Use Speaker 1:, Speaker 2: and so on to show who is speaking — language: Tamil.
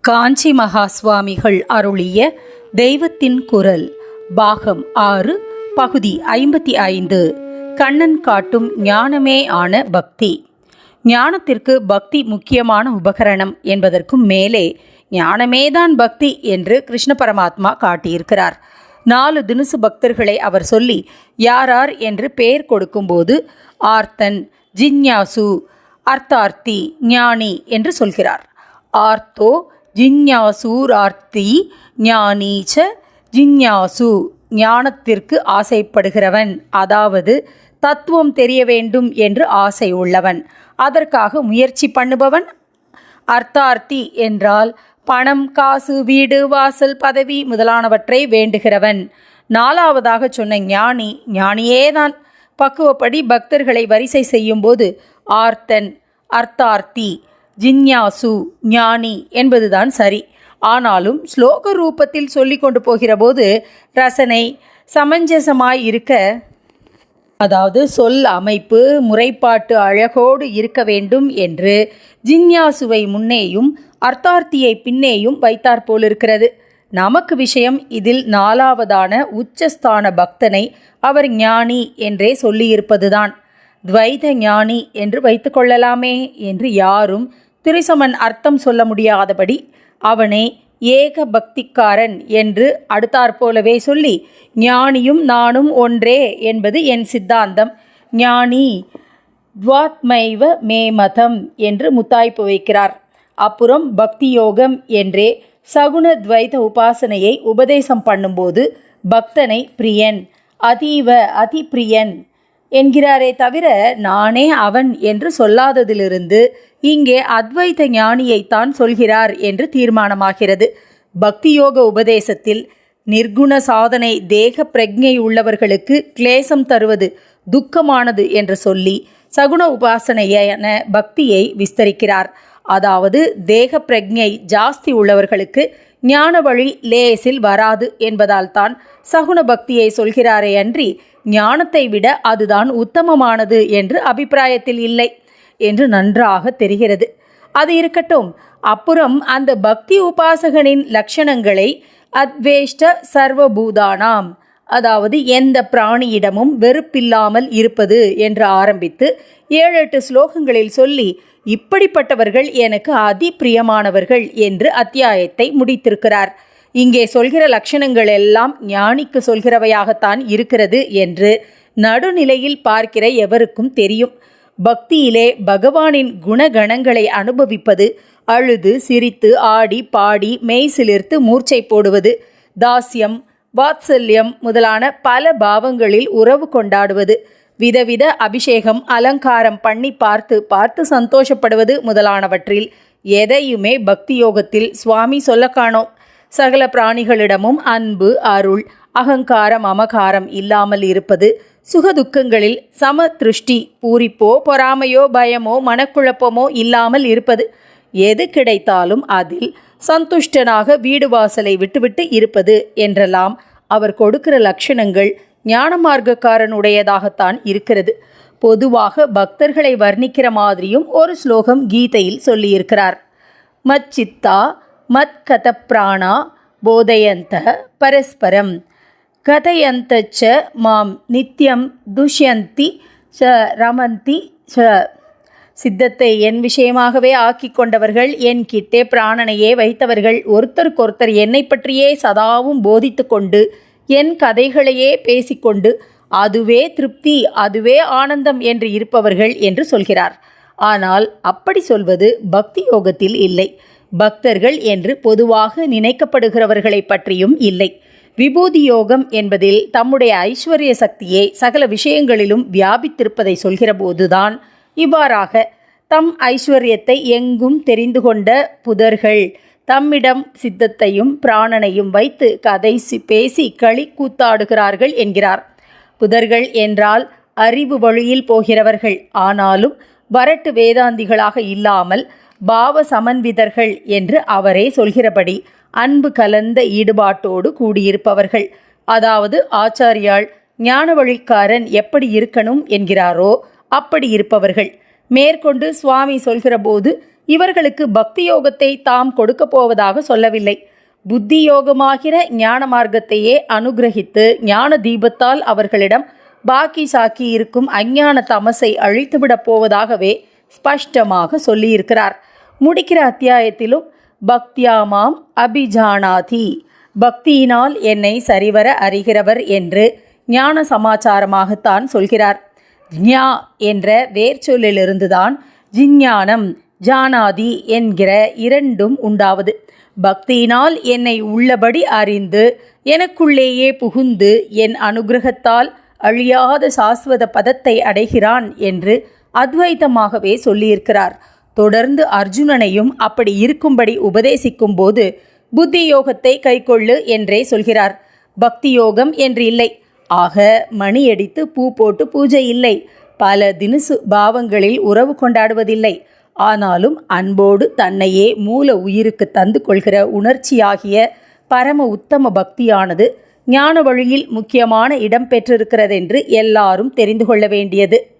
Speaker 1: காஞ்சி மகா சுவாமிகள் அருளிய தெய்வத்தின் குரல் பாகம் ஆறு பகுதி ஐம்பத்தி ஐந்து. கண்ணன் காட்டும் ஞானமே ஆன பக்தி. ஞானத்திற்கு பக்தி முக்கியமான உபகரணம் என்பதற்கும் மேலே ஞானமேதான் பக்தி என்று கிருஷ்ண பரமாத்மா காட்டியிருக்கிறார். நாலு தினுசு பக்தர்களை அவர் சொல்லி யாரார் என்று பெயர் கொடுக்கும்போது ஆர்த்தன் ஜிஞ்ஞாசு அர்த்தார்த்தி ஞானி என்று சொல்கிறார். ஆர்த்தோ ஜிஞ்ஞாசூரார்த்தி ஞானீச்ச ஜிஞ்ஞாசு ஞானத்திற்கு ஆசைப்படுகிறவன். அதாவது தத்துவம் தெரிய வேண்டும் என்று ஆசை உள்ளவன். அதற்காக முயற்சி பண்ணுபவன் அர்த்தார்த்தி என்றால் பணம் காசு வீடு வாசல் பதவி முதலானவற்றை வேண்டுகிறவன். நாலாவதாக சொன்ன ஞானி ஞானியேதான். பக்குவப்படி பக்தர்களை வரிசை செய்யும்போது ஆர்த்தன் அர்த்தார்த்தி ஜிஞ்ஞாசு ஞானி என்பதுதான் சரி. ஆனாலும் ஸ்லோக ரூபத்தில் சொல்லி கொண்டு போகிறபோது ரசனை சமஞ்சசமாய் இருக்க அதாவது சொல் அமைப்பு முறைப்பாட்டு அழகோடு இருக்க வேண்டும் என்று ஜிஞ்ஞாசுவை முன்னேயும் அர்த்தார்த்தியை பின்னேயும் வைத்தார் போலிருக்கிறது. நமக்கு விஷயம் இதில் நாலாவதான உச்சஸ்தான பக்தனை அவர் ஞானி என்றே சொல்லியிருப்பதுதான். துவைத ஞானி என்று வைத்துக்கொள்ளலாமே என்று யாரும் திரிசமன் அர்த்தம் சொல்ல முடியாதபடி அவனை ஏக பக்திக்காரன் என்று அடுத்தாற்போலவே சொல்லி ஞானியும் நானும் ஒன்றே என்பது என் சித்தாந்தம். ஞானி துவாத்மைவ மேமதம் என்று முத்தாய்ப்பு வைக்கிறார். அப்புறம் பக்தி யோகம் என்றே சகுண துவைத உபாசனையை உபதேசம் பண்ணும்போது பக்தனை பிரியன் அதீவ அதிப்பிரியன் என்கிறாரே தவிர நானே அவன் என்று சொல்லாததிலிருந்து இங்கே அத்வைத ஞானியைத்தான் சொல்கிறார் என்று தீர்மானமாகிறது. பக்தியோக உபதேசத்தில் நிர்குண சாதனை தேக பிரஜை உள்ளவர்களுக்கு கிளேசம் தருவது துக்கமானது என்று சொல்லி சகுண உபாசனையான பக்தியை விஸ்தரிக்கிறார். அதாவது தேக பிரஜை ஜாஸ்தி உள்ளவர்களுக்கு ஞான வழி லேசில் வராது என்பதால் தான் சகுன பக்தியை சொல்கிறாரே அன்றி ஞானத்தை விட அதுதான் உத்தமமானது என்று அபிப்பிராயத்தில் இல்லை என்று நன்றாக தெரிகிறது. அது இருக்கட்டும் அப்புறம் அந்த பக்தி உபாசகனின் லட்சணங்களை அத்வேஷ்ட சர்வபூதானாம் அதாவது எந்த பிராணியிடமும் வெறுப்பில்லாமல் இருப்பது என்று ஆரம்பித்து ஏழு எட்டு ஸ்லோகங்களில் சொல்லி இப்படிப்பட்டவர்கள் எனக்கு அதி பிரியமானவர்கள் என்று அத்தியாயத்தை முடித்திருக்கிறார். இங்கே சொல்கிற லட்சணங்கள் எல்லாம் ஞானிக்கு சொல்கிறவையாகத்தான் இருக்கிறது என்று நடுநிலையில் பார்க்கிற எவருக்கும் தெரியும். பக்தியிலே பகவானின் குணகணங்களை அனுபவிப்பது அழுது சிரித்து ஆடி பாடி மெய் சிலிர்த்து மூர்ச்சை போடுவது தாஸ்யம் வாத்சல்யம் முதலான பல பாவங்களில் உறவு கொண்டாடுவது விதவித அபிஷேகம் அலங்காரம் பண்ணி பார்த்து பார்த்து சந்தோஷப்படுவது முதலானவற்றில் எதையுமே பக்தி யோகத்தில் சுவாமி சொல்ல காணோம். சகல பிராணிகளிடமும் அன்பு அருள் அகங்காரம் அமகாரம் இல்லாமல் இருப்பது சுகதுக்கங்களில் சம திருஷ்டி பூரிப்போ பொறாமையோ பயமோ மனக்குழப்பமோ இல்லாமல் இருப்பது. எது கிடைத்தாலும் அதில் சந்துஷ்டனாக வீடு வாசலை விட்டுவிட்டு இருப்பது என்றெல்லாம் அவர் கொடுக்கிற லட்சணங்கள் ஞான மார்க்கக்காரனுடையதாகத்தான் இருக்கிறது. பொதுவாக பக்தர்களை வர்ணிக்கிற மாதிரியும் ஒரு ஸ்லோகம் கீதையில் சொல்லியிருக்கிறார். மச்சித்தா மத்கத பிராணா போதயந்த பரஸ்பரம். கதையந்த ச மாம் நித்தியம் துஷ்யந்தி ச ரமந்தி ச. சித்தத்தை என் விஷயமாகவே ஆக்கி கொண்டவர்கள் என் கிட்டே பிராணனையே வைத்தவர்கள் ஒருத்தருக்கொருத்தர் என்னை பற்றியே சதாவும் போதித்து கொண்டு என் கதைகளையே பேசிக்கொண்டு அதுவே திருப்தி அதுவே ஆனந்தம் என்று இருப்பவர்கள் என்று சொல்கிறார். ஆனால் அப்படி சொல்வது பக்தி யோகத்தில் இல்லை. பக்தர்கள் என்று பொதுவாக நினைக்கப்படுகிறவர்களை பற்றியும் இல்லை. விபூதி யோகம் என்பதில் தம்முடைய ஐஸ்வர்ய சக்தியை சகல விஷயங்களிலும் வியாபித்திருப்பதை சொல்கிறபோதுதான் இவ்வாறாக தம் ஐஸ்வர்யத்தை எங்கும் தெரிந்து கொண்ட புதர்கள் தம்மிடம் சித்தத்தையும் பிராணனையும் வைத்து கதை பேசி களி கூத்தாடுகிறார்கள் என்கிறார். புதர்கள் என்றால் அறிவு வழியில் போகிறவர்கள். ஆனாலும் வரட்டு வேதாந்திகளாக இல்லாமல் பாவ சமன்விதர்கள் என்று அவரே சொல்கிறபடி அன்பு கலந்த ஈடுபாட்டோடு கூடியிருப்பவர்கள். அதாவது ஆச்சாரியால் ஞான வழிக்காரன் எப்படி இருக்கணும் என்கிறாரோ அப்படி இருப்பவர்கள். மேற்கொண்டு சுவாமி சொல்கிறபோது இவர்களுக்கு பக்தி யோகத்தை தாம் கொடுக்கப் போவதாக சொல்லவில்லை. புத்தி யோகமாகிற ஞான மார்க்கத்தையே அனுகிரகித்து ஞான தீபத்தால் அவர்களிடம் பாக்கி சாக்கி இருக்கும் அஞ்ஞான தமசை அழித்துவிடப் போவதாகவே ஸ்பஷ்டமாக சொல்லியிருக்கிறார். முடிக்கிற அத்தியாயத்திலும் பக்தியாமாம் அபிஜானாதி பக்தியினால் என்னை சரிவர அறிகிறவர் என்று ஞான சமாச்சாரமாகத்தான் சொல்கிறார். ஜ்ஞா என்ற வேர்ச்சொல்லிலிருந்துதான் ஜிஞ்ஞானம் ஜானாதி என்கிற இரண்டும் உண்டாவது. பக்தியினால் என்னை உள்ளபடி அறிந்து எனக்குள்ளேயே புகுந்து என் அனுகிரகத்தால் அழியாத சாஸ்வத பதத்தை அடைகிறான் என்று அத்வைதமாகவே சொல்லியிருக்கிறார். தொடர்ந்து அர்ஜுனனையும் அப்படி இருக்கும்படி உபதேசிக்கும் போது புத்தி யோகத்தை கைக்கொள்ளு என்றே சொல்கிறார். பக்தி யோகம் என்று இல்லை. ஆக மணியடித்து பூ போட்டு பூஜை இல்லை. பல தினுசு பாவங்களில் உறவு கொண்டாடுவதில்லை. ஆனாலும் அன்போடு தன்னையே மூல உயிருக்கு தந்து கொள்கிற உணர்ச்சியாகிய பரம உத்தம பக்தியானது ஞான வழியில் முக்கியமான இடம் பெற்றிருக்கிறதென்று எல்லாரும் தெரிந்து கொள்ள வேண்டியது.